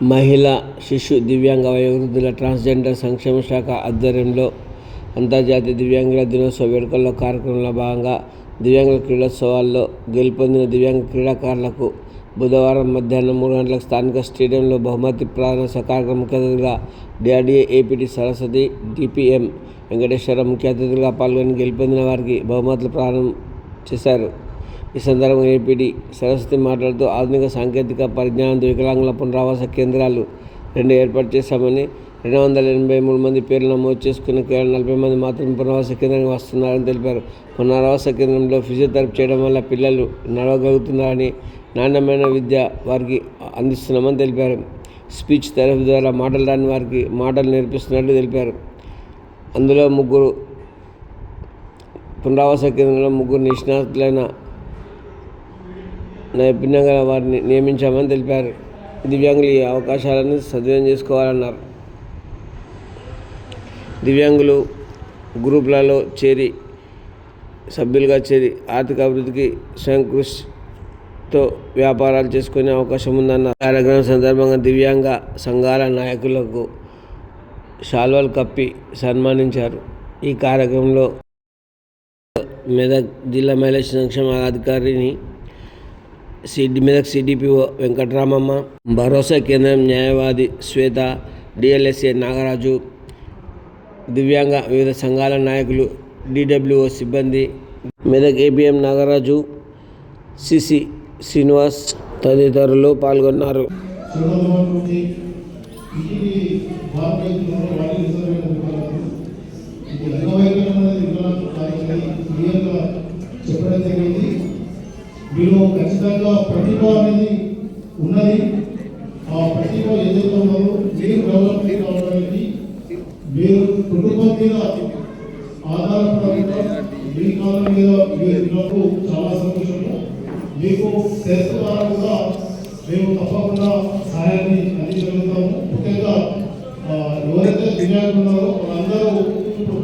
మహిళ శిశు దివ్యాంగ వయోవృద్ధుల ట్రాన్స్జెండర్ సంక్షేమ శాఖ ఆధ్వర్యంలో అంతర్జాతీయ దివ్యాంగుల దినోత్సవ వేడుకల్లో కార్యక్రమంలో భాగంగా దివ్యాంగుల క్రీడోత్సవాల్లో గెలుపొందిన దివ్యాంగ క్రీడాకారులకు బుధవారం మధ్యాహ్నం మూడు గంటలకు స్థానిక స్టేడియంలో బహుమతి ప్రదానోత్సవ కార్యక్రమం ముఖ్య అతిథులుగా DRDA APD Saraswati DPM Venkateswara ముఖ్య అతిథులుగా పాల్గొని గెలుపొందిన వారికి బహుమతులు ప్రదానం చేశారు. ఈ సందర్భంగా ఏపీడీ సరస్వతి మాట్లాడుతూ ఆధునిక సాంకేతిక పరిజ్ఞానంతో వికలాంగుల పునరావాస కేంద్రాలు రెండు ఏర్పాటు చేశామని రెండు వందల ఎనభై మూడు మంది పేర్లు నమోదు చేసుకున్న కేవలం నలభై మంది మాత్రమే పునరావాస కేంద్రానికి వస్తున్నారని తెలిపారు. పునరావాస కేంద్రంలో ఫిజియోథెరపీ చేయడం వల్ల పిల్లలు నడవగలుగుతున్నారని నాణ్యమైన విద్య వారికి అందిస్తున్నామని తెలిపారు. స్పీచ్ థెరపీ ద్వారా మాటలు రాని వారికి మాటలు నేర్పిస్తున్నట్లు తెలిపారు. అందులో ముగ్గురు పునరావాస కేంద్రంలో ముగ్గురు నిష్ణాతులైన నైపుణ్యం గల వారిని నియమించామని తెలిపారు. దివ్యాంగులు ఈ అవకాశాలను సద్వినియోగం చేసుకోవాలన్నారు. దివ్యాంగులు గ్రూపులలో చేరి సభ్యులుగా చేరి ఆర్థిక అభివృద్ధికి స్వయం కృషితో వ్యాపారాలు చేసుకునే అవకాశం ఉందన్నారు. కార్యక్రమం సందర్భంగా దివ్యాంగ సంఘాల నాయకులకు శాల్వాలు కప్పి సన్మానించారు. ఈ కార్యక్రమంలో మెదక్ జిల్లా మహిళా సంక్షేమ అధికారిని సిడ్ మెదక్ సిడిపిఓ వెంకటరామమ్మ భరోసా కేంద్రం న్యాయవాది శ్వేత డిఎల్ఎస్ఏ నాగరాజు దివ్యాంగ వివిధ సంఘాల నాయకులు డిడబ్ల్యూఓ సిబ్బంది మెదక్ ఏబిఎం నాగరాజు సిసి శ్రీనివాస్ తదితరులు పాల్గొన్నారు. మీరు ఖచ్చితంగా ప్రతిభ అనేది ఉన్నది. ఆ ప్రతిభ ఏదైతే ఉన్నదో మీరు డెవలప్ కావడానికి మీరు కుటుంబం మీద ఆధారపడకుండా మీ కాలం మీద మీరు ఉన్నప్పుడు చాలా సంతోషము. మీకు సెల్ఫ్ ద్వారా కూడా మేము తప్పకుండా సహాయాన్ని అందించగలుగుతాము. ముఖ్యంగా ఎవరైతే దివ్యాంగులు ఉన్నారో వాళ్ళందరూ ఇప్పుడు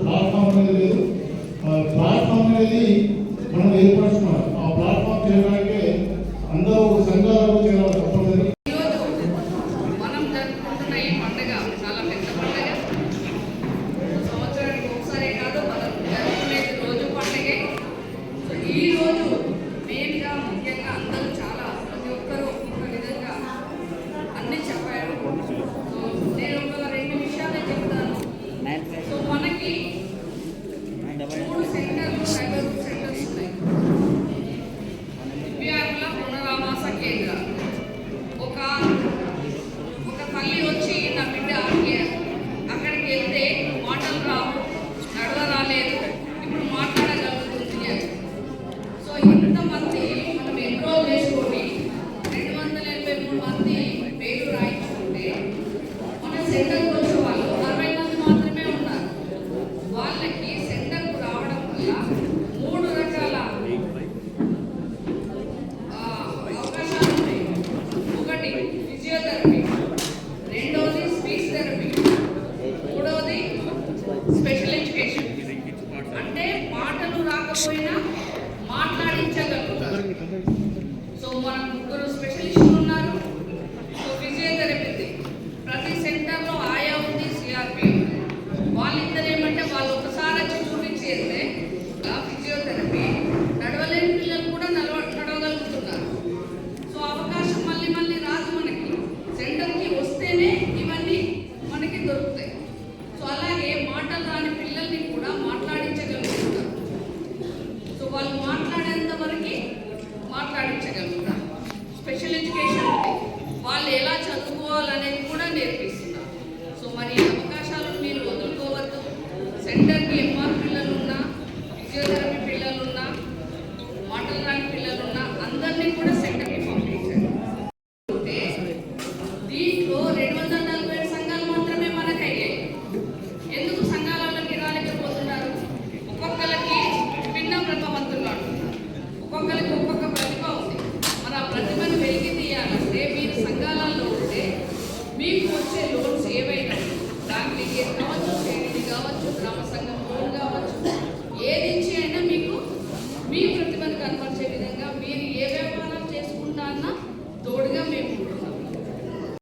సో ఇంతమంది మనం ఎన్రోల్ చేసుకొని రెండు వందల ఎనభై మూడు మంది పేరు రాయించుకుంటే మన సెంటర్ వచ్చే వాళ్ళు అరవై మంది మాత్రమే ఉన్నారు. వాళ్ళకి సెంటర్కు రావడం వల్ల మూడు రకాల ఆ, అవకాశాలు ఉన్నాయి ఒకటి ఫిజియోథెరపీ రెండోది స్పీచ్ థెరపీ మూడోది స్పెషల్ ఎడ్యుకేషన్. అంటే మాటలు రాకపోయినా మాట్లాడించగలుగుతారు సో మన ముగ్గురు స్పెషలిస్టులు ఉన్నారు సో ఫిజియోథెరపీ ప్రతి సెంటర్లో ఆయా ఉంది సిఆర్పి ఉంది వాళ్ళిద్దరు ఏమంటే వాళ్ళు ఒకసారి వచ్చి చూపించేస్తే ఆ ఫిజియోథెరపీ నడవలేని పిల్లలు కూడా నడవ నడవగలుగుతున్నారు సో అవకాశం మళ్ళీ మళ్ళీ రాదు మనకి సెంటర్కి వస్తేనే ఇవన్నీ మనకి దొరుకుతాయి సో అలాగే మాటలు రాని పిల్లల్ని కూడా మాట్లాడించగలుగుతున్నారు సో వాళ్ళు మాట్లాడేంత వరకు మాట్లాడించగలుగుతారు స్పెషల్ ఎడ్యుకేషన్ ఉంది వాళ్ళు ఎలా అనేది కూడా నేర్పిస్తున్నారు. సో మరి అవకాశాలు మీరు వదులుకోవద్దు. సెంటర్కి acknowledge